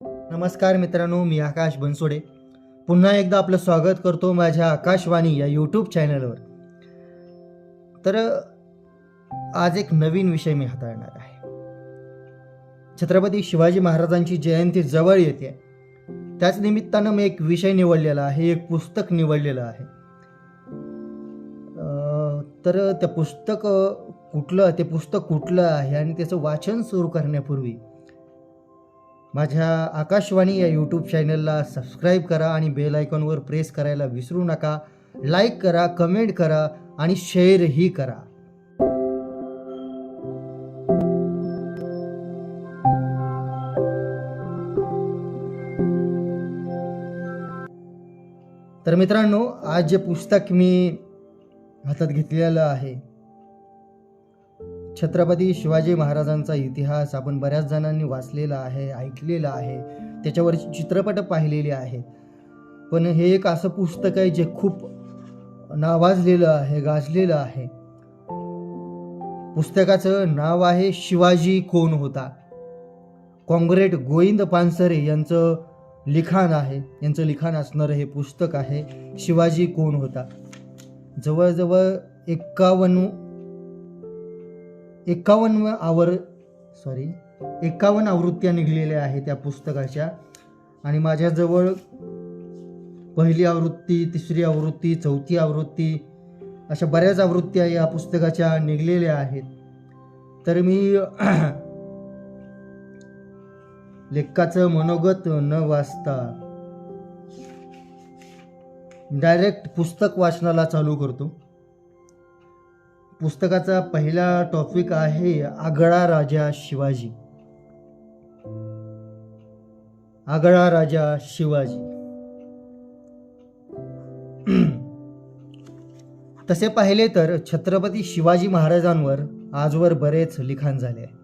नमस्कार मित्रांनो मी आकाश बनसोडे. पुन्हा एकदा आपलं स्वागत करतो माझ्या आकाशवाणी या यूट्यूब चॅनलवर तर आज एक नवीन विषय मी हाताळणार आहे. छत्रपती शिवाजी महाराजांची जयंती जवळ येते. त्याच निमित्तानं मी एक विषय निवडलेला आहे एक पुस्तक निवडलेलं आहे. तर ते पुस्तक कुठलं ते पुस्तक कुठलं आहे आणि त्याचं वाचन सुरू करण्यापूर्वी माझ्या आकाशवाणी या यूट्यूब चॅनलला सबस्क्राईब करा आणि बेल आयकॉनवर प्रेस करायला विसरू नका. लाईक करा कमेंट करा आणि शेअरही करा. तर मित्रांनो आज जे पुस्तक मी हातात घेतलेलं आहे छत्रपती शिवाजी महाराजांचा इतिहास आपण बऱ्याच जणांनी वाचलेला आहे ऐकलेला आहे. त्याच्यावरची चित्रपट पाहिलेले आहेत. पण हे एक असं पुस्तक आहे जे खूप नावाजलेलं आहे गाजलेलं आहे. पुस्तकाचं नाव आहे शिवाजी कोण होता? काँग्रेट गोविंद पानसरे यांचं लिखाण आहे. यांचं लिखाण असणारं हे पुस्तक आहे शिवाजी कोण होता? जवळजवळ एक्कावन्न एकावन्न आवर सॉरी एकावन्न आवृत्त्या निघलेल्या आहेत त्या पुस्तकाच्या. आणि माझ्याजवळ पहिली आवृत्ती तिसरी आवृत्ती चौथी आवृत्ती अशा बऱ्याच आवृत्त्या या पुस्तकाच्या निघलेल्या आहेत. तर मी लेखकाचं मनोगत न वाचता डायरेक्ट पुस्तक वाचनाला चालू करतो. पुस्तकाचा पहिला टॉपिक आहे आगळा राजा शिवाजी. आगळा राजा शिवाजी. तसे पाहिले तर छत्रपती शिवाजी महाराजांवर आजवर बरेच लिखाण झाले आहे.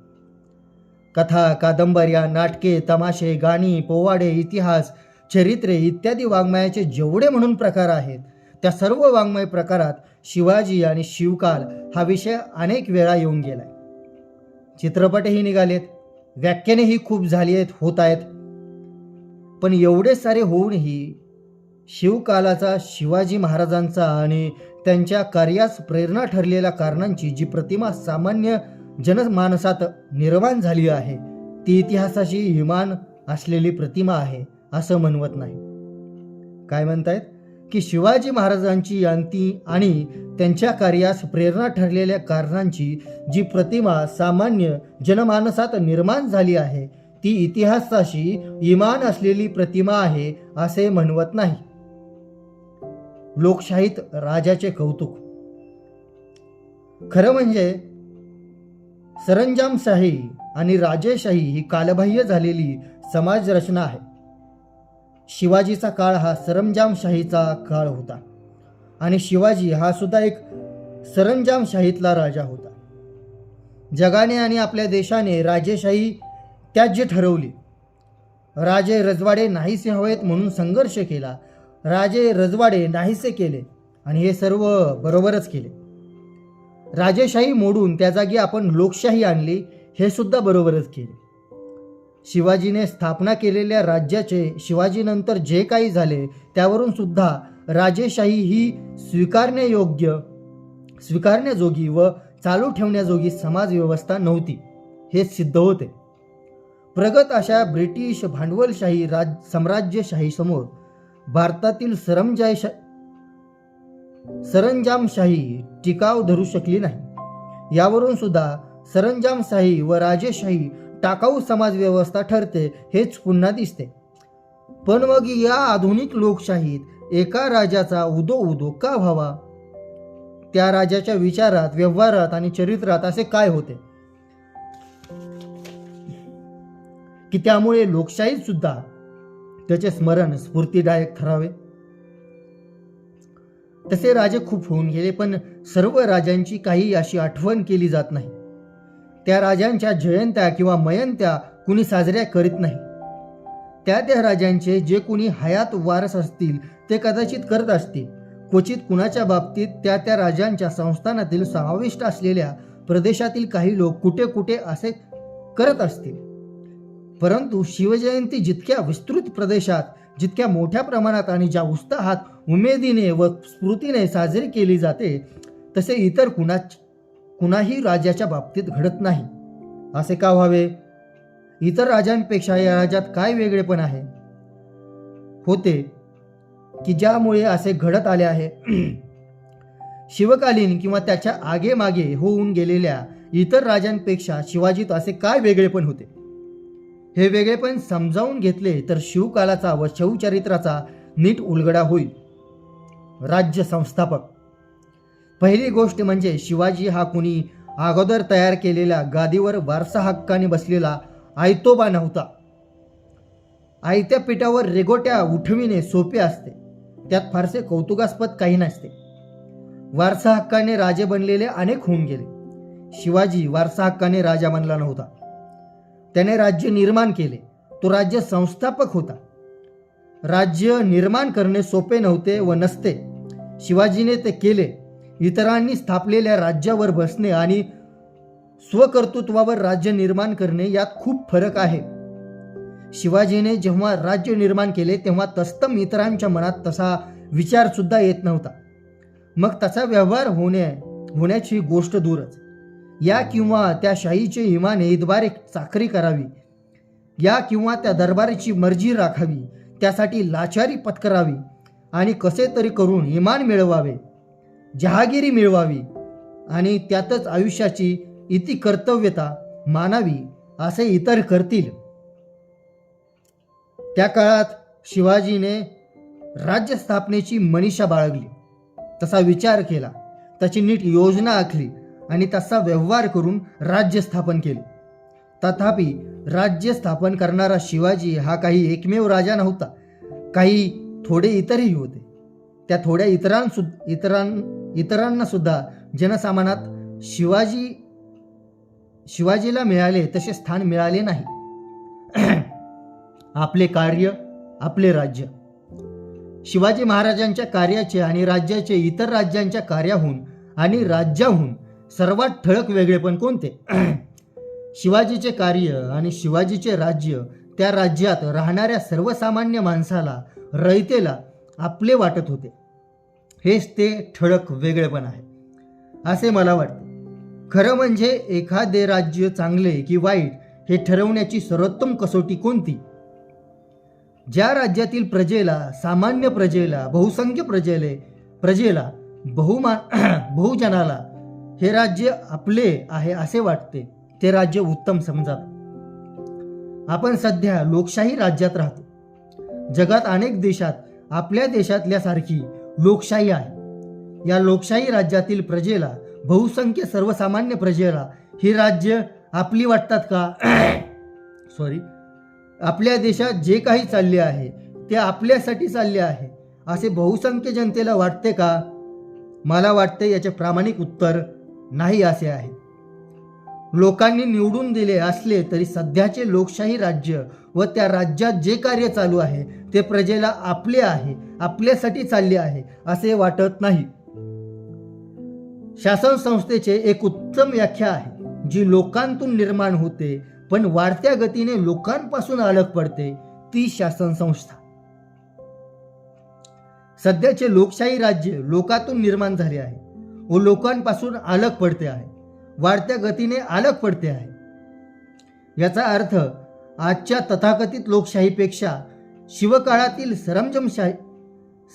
कथा कादंबऱ्या नाटके तमाशे गाणी पोवाडे इतिहास चरित्रे इत्यादी वाङ्मयाचे जेवढे म्हणून प्रकार आहेत त्या सर्व वाङ्मय प्रकारात शिवाजी आणि शिवकाल हा विषय अनेक वेळा येऊन गेलाय. चित्रपटही निघालेत व्याख्यानेही खूप झाली आहेत होत आहेत. पण एवढे सारे होऊनही शिवकालाचा शिवाजी महाराजांचा आणि त्यांच्या कार्यास प्रेरणा ठरलेल्या कारणांची जी प्रतिमा सामान्य जनमानसात निर्माण झाली आहे ती इतिहासाशी हिमान असलेली प्रतिमा आहे असं म्हणवत नाही. काय म्हणतायत? की शिवाजी महाराजांची यांती आणि त्यांच्या कार्यास प्रेरणा ठरलेल्या कारणांची जी प्रतिमा सामान्य जनमानसात निर्माण झाली आहे ती इतिहासाशी इमान असलेली प्रतिमा आहे असे म्हणवत नाही. लोकशाहीत राजाचे कौतुक. खरं म्हणजे सरंजामशाही आणि राजेशाही ही कालबाह्य झालेली समाज रचना आहे. शिवाजीचा काळ हा सरंजामशाहीचा काळ होता. आणि शिवाजी हा सुद्धा एक सरंजामशाहीतला राजा होता. जगाने आणि आपल्या देशाने राजेशाही त्याज्य ठरवली. राजे रजवाडे नाहीसे हवेत म्हणून संघर्ष केला. राजे रजवाडे नाहीसे केले आणि हे सर्व बरोबरच केले. राजेशाही मोडून त्या जागी आपण लोकशाही आणली हे सुद्धा बरोबरच केले. शिवाजीने स्थापना केलेल्या राज्याचे शिवाजीनंतर जे काही झाले त्यावरून सुद्धा राजेशाही ही स्वीकारण्यायोग्य स्वीकारण्याजोगी व चालू ठेवण्याजोगी समाज व्यवस्था नव्हती. हे सिद्ध होते. प्रगत अशा ब्रिटिश भांडवलशाही राज साम्राज्यशाहीसमोर भारतातील सरमजाय सरंजामशाही टिकाव धरू शकली नाही. यावरून सुद्धा सरंजामशाही व राजेशाही टाकाऊ समाज व्यवस्था ठरते हेच पुन्हा दिसते. पण मग या आधुनिक लोकशाहीत एका राजाचा उदो उदो का व्हावा? त्या राजाच्या विचारात व्यवहारात आणि चरित्रात असे काय होते? की त्यामुळे लोकशाहीत सुद्धा त्याचे स्मरण स्फूर्तीदायक ठरावे? तसे राजे खूप होऊन गेले पण सर्व राजांची काही अशी आठवण केली जात नाही. त्या राजांच्या जयंत्या किंवा मयंत्या कुणी साजऱ्या करीत नाही. त्या त्या राजांचे जे कुणी हयात वारस असतील ते कदाचित करत असतील. क्वचित कुणाच्या बाबतीत त्या त्या राजांच्या संस्थानातील समाविष्ट असलेल्या प्रदेशातील काही लोक कुठे कुठे असे करत असतील. परंतु शिवजयंती जितक्या विस्तृत प्रदेशात जितक्या मोठ्या प्रमाणात आणि ज्या उत्साहात उमेदीने व स्फूर्तीने साजरी केली जाते तसे इतर कुणाच कुणाही राजाच्या बाबतीत घडत नाही. असे का व्हावे? इतर राजांपेक्षा या राज्यात काय वेगळेपण आहे? होते की ज्यामुळे असे घडत आले आहे. शिवकालीन किंवा त्याच्या आगेमागे होऊन गेलेल्या इतर राजांपेक्षा शिवाजीत असे काय वेगळेपण होते? हे वेगळेपण समजावून घेतले तर शिवकालाचा व शिवचरित्राचा नीट उलगडा होईल. राज्य संस्थापक पहिली गोष्ट म्हणजे शिवाजी हा कुणी अगोदर तयार केलेल्या गादीवर वारसा हक्काने बसलेला आयतोबा नव्हता. आयत्या पिठावर रेगोट्या उठविणे सोपे असते. त्यात फारसे कौतुकास्पद काही नसते. वारसा हक्काने राजे बनलेले अनेक होऊन गेले. शिवाजी वारसा हक्काने राजा बनला नव्हता. त्याने राज्य निर्माण केले. तो राज्य संस्थापक होता. राज्य निर्माण करणे सोपे नव्हते व नसते. शिवाजीने ते केले. इतरांनी स्थापलेल्या राज्यावर बसणे आणि स्वकर्तृत्वावर राज्य निर्माण करणे यात खूप फरक आहे. शिवाजीने जेव्हा राज्य निर्माण केले तेव्हा तस्तम इतरांच्या मनात तसा विचार सुद्धा येत नव्हता. मग तसा व्यवहार होणे होण्याची गोष्ट दूरच. या किंवा त्या शाहीचे इमाने इतबारे चाकरी करावी. या किंवा त्या दरबाराची मर्जी राखावी. त्यासाठी लाचारी पत्करावी. आणि कसे तरी करून इमान मिळवावे. जहागिरी मिळवावी आणि त्यातच आयुष्याची इति कर्तव्यता मानावी असे इतर करतील. त्या काळात शिवाजीने राज्य स्थापनेची मनीषा बाळगली. तसा विचार केला. त्याची नीट योजना आखली आणि तसा व्यवहार करून राज्य स्थापन केले. तथापि राज्य स्थापन करणारा शिवाजी हा काही एकमेव राजा नव्हता. काही थोडे इतरही होते. त्या थोड्या इतरांसु इतरां इतरांना सुद्धा जनसामान्यात शिवाजी शिवाजीला मिळाले तसे स्थान मिळाले नाही. आपले कार्य आपले राज्य. शिवाजी महाराजांच्या कार्याचे आणि राज्याचे इतर राज्यांच्या कार्याहून आणि राज्याहून सर्वात ठळक वेगळेपण कोणते? शिवाजीचे कार्य आणि शिवाजीचे राज्य त्या राज्यात राहणाऱ्या सर्वसामान्य माणसाला रयतेला आपले वाटत होते. हेच ते ठळक वेगळेपण आहे. असे मला वाटते. खरं म्हणजे एखादे राज्य चांगले की वाईट हे ठरवण्याची सर्वोत्तम कसोटी कोणती? ज्या राज्यातील प्रजेला सामान्य प्रजेला बहुसंख्य प्रजेले प्रजेला बहुमा बहुजनाला हे राज्य आपले आहे असे वाटते ते राज्य उत्तम समजावे आपण सध्या लोकशाही राज्यात राहतो. जगात अनेक देशात आपल्या देशातल्यासारखी लोकशाही आहे. या लोकशाही राज्यातील प्रजेला बहुसंख्य सर्वसामान्य प्रजेला ही राज्य आपली वाटतात का? सॉरी आपल्या देशात जे काही चालले आहे ते आपल्यासाठी चालले आहे. असे बहुसंख्य जनतेला वाटते का? मला वाटते याचे प्रामाणिक उत्तर नाही असे आहे. लोकांनी निवडून दिले असले तरी सध्याचे लोकशाही राज्य व त्या राज्यात जे कार्य चालू आहे ते प्रजेला आपले आहे. आपल्यासाठी चालले आहे असे वाटत नाही. शासन संस्थेचे एक उत्तम व्याख्या आहे जी लोकांतून निर्माण होते पण वाढत्या गतीने लोकांपासून अलग पडते ती शासन संस्था. सध्याचे लोकशाही राज्य लोकातून निर्माण झाले आहे व लोकांपासून अलग पडते आहे वाढत्या गतीने अलग पडते आहे. याचा अर्थ आजच्या तथाकथित लोकशाहीपेक्षा शिवकाळातील सरंजमशाही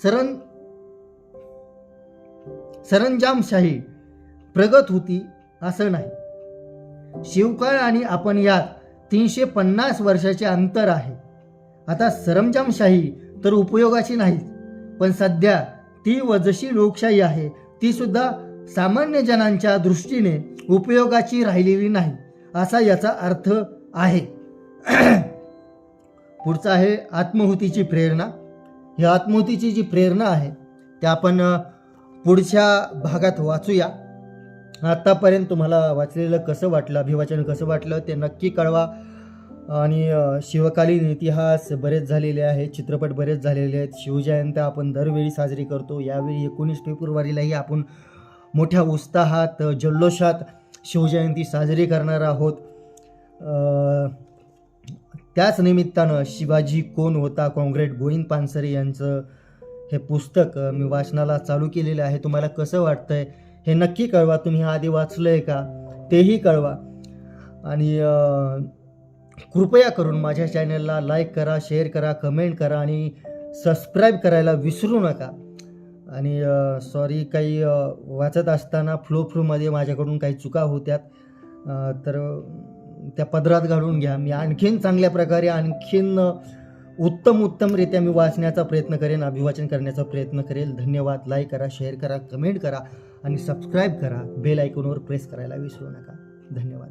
सरं सरंजामशाही प्रगत होती असं नाही. शिवकाळ आणि आपण यात तीनशे पन्नास वर्षाचे अंतर आहे. आता सरंजामशाही तर उपयोगाची नाही पण सध्या ती व जशी लोकशाही आहे. ती सुद्धा सामान्य जनांच्या दृष्टीने उपयोगाची राहिलेली नाही असा याचा अर्थ आहे. पुढचा आहे आत्महुतीची प्रेरणा. ही आत्मोतीची जी प्रेरणा आहे ते आपण पुढच्या भागात वाचूया. आत्तापर्यंत तुम्हाला वाचलेलं कसं वाटलं अभिवाचन कसं वाटलं ते नक्की कळवा. आणि शिवकालीन इतिहास बरेच झालेले आहेत चित्रपट बरेच झालेले आहेत. शिवजयंती आपण दरवेळी साजरी करतो. यावेळी एकोणीस फेब्रुवारीलाही आपण मोठ्या उत्साहात जल्लोषात शिवजयंती साजरी करणार आहोत. त्याच निमित्तानं शिवाजी कोण होता? कॉंग्रेट गोविंद पानसरे यांचं हे पुस्तक मी वाचनाला चालू केलेलं आहे. तुम्हाला कसं वाटतंय? हे नक्की कळवा. तुम्ही आधी वाचलं आहे का? तेही कळवा. आणि कृपया करून माझ्या चॅनलला लाईक करा शेअर करा कमेंट करा आणि सबस्क्राईब करायला विसरू नका. आणि सॉरी काही वाचत असताना फ्लो फ्लोमध्ये माझ्याकडून काही चुका होत्यात. तर त्या पदरात घालून घ्या. मी आणखीन चांगल्या प्रकारे आणखीन उत्तम उत्तमरित्या मी वाचण्याचा प्रयत्न करेन अभिवाचन करण्याचा प्रयत्न करेल. धन्यवाद. लाईक करा शेअर करा कमेंट करा आणि सबस्क्राईब करा. बेल आयकॉनवर प्रेस करायला विसरू नका. धन्यवाद.